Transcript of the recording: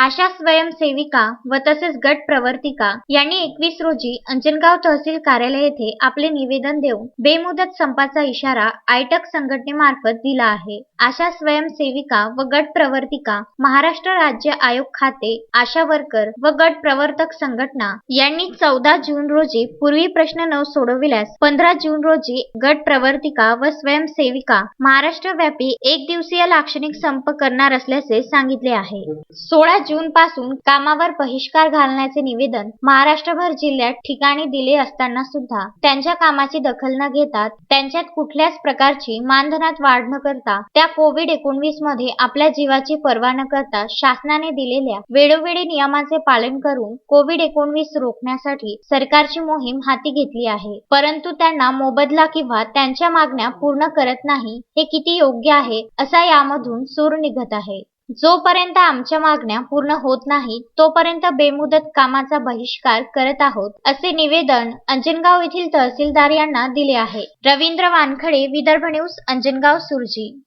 आशा स्वयंसेविका व तसेच गट प्रवर्तिका यांनी एकवीस रोजी अंजनगाव तहसील कार्यालय येथे आपले निवेदन देऊन बेमुदत संपाचा इशारा आयटक संघटनेमार्फत दिला आहे. आशा स्वयंसेविका व गट प्रवर्तिका महाराष्ट्र राज्य आयोग खाते आशा वर्कर व गट प्रवर्तक संघटना यांनी चौदा जून रोजी पूर्वी प्रश्न न सोडविल्यास पंधरा जून रोजी गट प्रवर्तिका व स्वयंसेविका महाराष्ट्रव्यापी एक दिवसीय लाक्षणिक संप करणार असल्याचे सांगितले आहे. सोळा जून पासून कामावर बहिष्कार घालण्याचे निवेदन महाराष्ट्रभर जिल्ह्यात ठिकाणी दिले असताना सुद्धा त्यांच्या कामाची दखल न घेता त्यांच्यात कुठल्याच प्रकारची मानधनात वाढ न करता त्या कोविड एकोणवीसमध्ये आपल्या जीवाची पर्वा न करता शासनाने दिलेल्या वेळोवेळी नियमांचे पालन करून कोविड एकोणवीस रोखण्यासाठी सरकारची मोहीम हाती घेतली आहे. परंतु त्यांना मोबदला किंवा त्यांच्या मागण्या पूर्ण करत नाही हे किती योग्य आहे असा यामधून सूर निघत आहे. जोपर्यंत आमच्या मागण्या पूर्ण होत नाही तोपर्यंत बेमुदत कामाचा बहिष्कार करत आहोत असे निवेदन अंजनगाव येथील तहसीलदार यांना दिले आहे. रवींद्र वानखडे विदर्भ न्यूज अंजनगाव सुरजी.